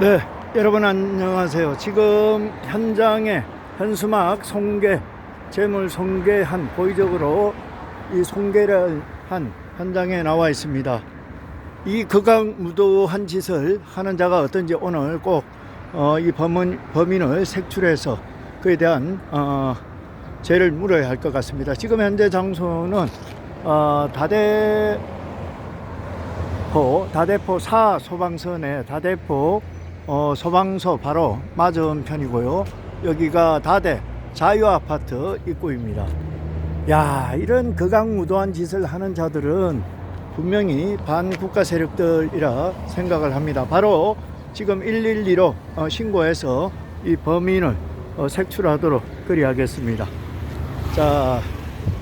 네, 여러분 안녕하세요. 지금 현장에 현수막 송계, 재물 송계한 고의적으로 이 송계를 한 현장에 나와 있습니다. 이 극악무도한 짓을 하는 자가 어떤지 오늘 꼭 어, 이 범인, 범인을 색출해서 그에 대한 어, 죄를 물어야 할 것 같습니다. 지금 현재 장소는 어, 다대 포 다대포 사 소방서내 다대포 어, 소방서 바로 맞은편이고요. 여기가 다대 자유아파트 입구입니다. 야 이런 극악무도한 짓을 하는 자들은 분명히 반국가 세력들이라 생각을 합니다. 바로 지금 112로 어, 신고해서 이 범인을 어, 색출하도록 그리하겠습니다. 자,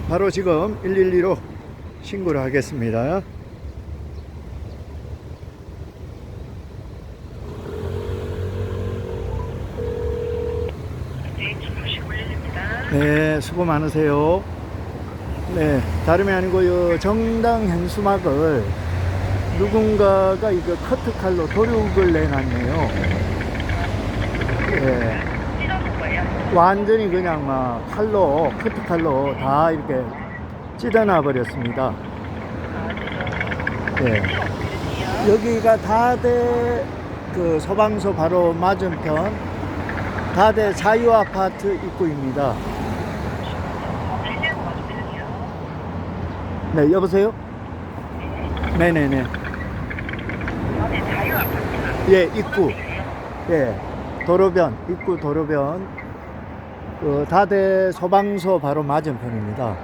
바로 지금 112로 신고를 하겠습니다. 네, 주무시고 일입니다. 네, 수고 많으세요. 네, 다름이 아니고 요 정당 현수막을 누군가가 이거 커트 칼로 도륙을 내놨네요. 거예요? 완전히 그냥 막 칼로, 커트 칼로 다 이렇게 찢어놔 버렸습니다. 아, 네. 여기가 다대 그 소방서 바로 맞은편 다대 자유아파트 입구입니다. 실내로 와주세요. 네, 여보세요? 네네네. 네, 자유 아파트. 예, 입구. 예, 도로변, 입구 도로변. 그 다대 소방서 바로 맞은편입니다. 아,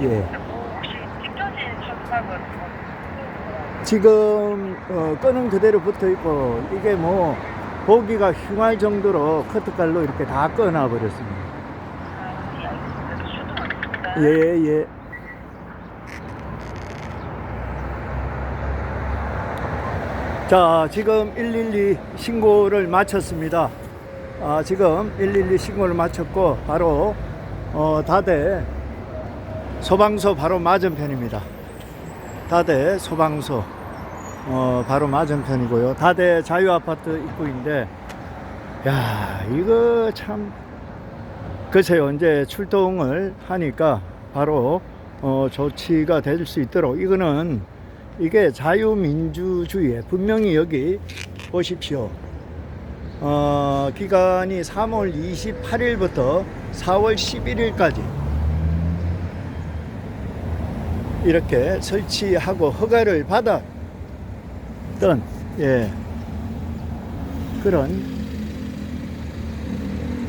예. 혹시 찢겨진 선박은 지금 어, 끄는 그대로 붙어 있고 이게 뭐 보기가 흉할 정도로 커트칼로 이렇게 다 꺼놔 버렸습니다. 아, 네, 알겠습니다. 수고하셨습니다. 예, 예. 자, 지금 112 신고를 마쳤습니다. 아, 지금 112 신고를 마쳤고, 바로, 어, 다대 소방서 바로 맞은편입니다. 다대 소방서, 어, 바로 맞은편이고요. 다대 자유아파트 입구인데, 야, 이거 참, 글쎄요, 이제 출동을 하니까 바로 어, 조치가 될 수 있도록 이거는 이게 자유민주주의에 분명히 여기 보십시오. 어, 기간이 3월 28일부터 4월 11일까지 이렇게 설치하고 허가를 받았던 예, 그런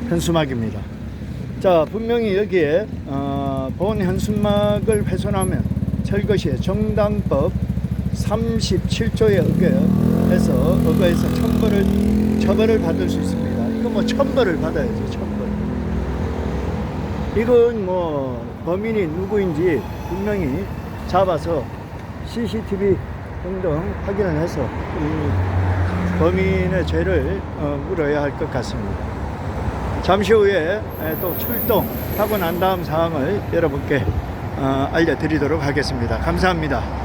현수막입니다. 자, 분명히 여기에 어, 본 현수막을 훼손하면 철거시에 정당법 37조에 의거해서 의거해서 처벌을 처벌을 받을 수 있습니다. 이거 뭐 처벌을 받아야죠, 처벌. 이건 뭐 범인이 누구인지 분명히 잡아서 CCTV 등등 확인을 해서 이 범인의 죄를 어, 물어야 할 것 같습니다. 잠시 후에 에, 또 출동하고 난 다음 상황을 여러분께 어, 알려드리도록 하겠습니다. 감사합니다.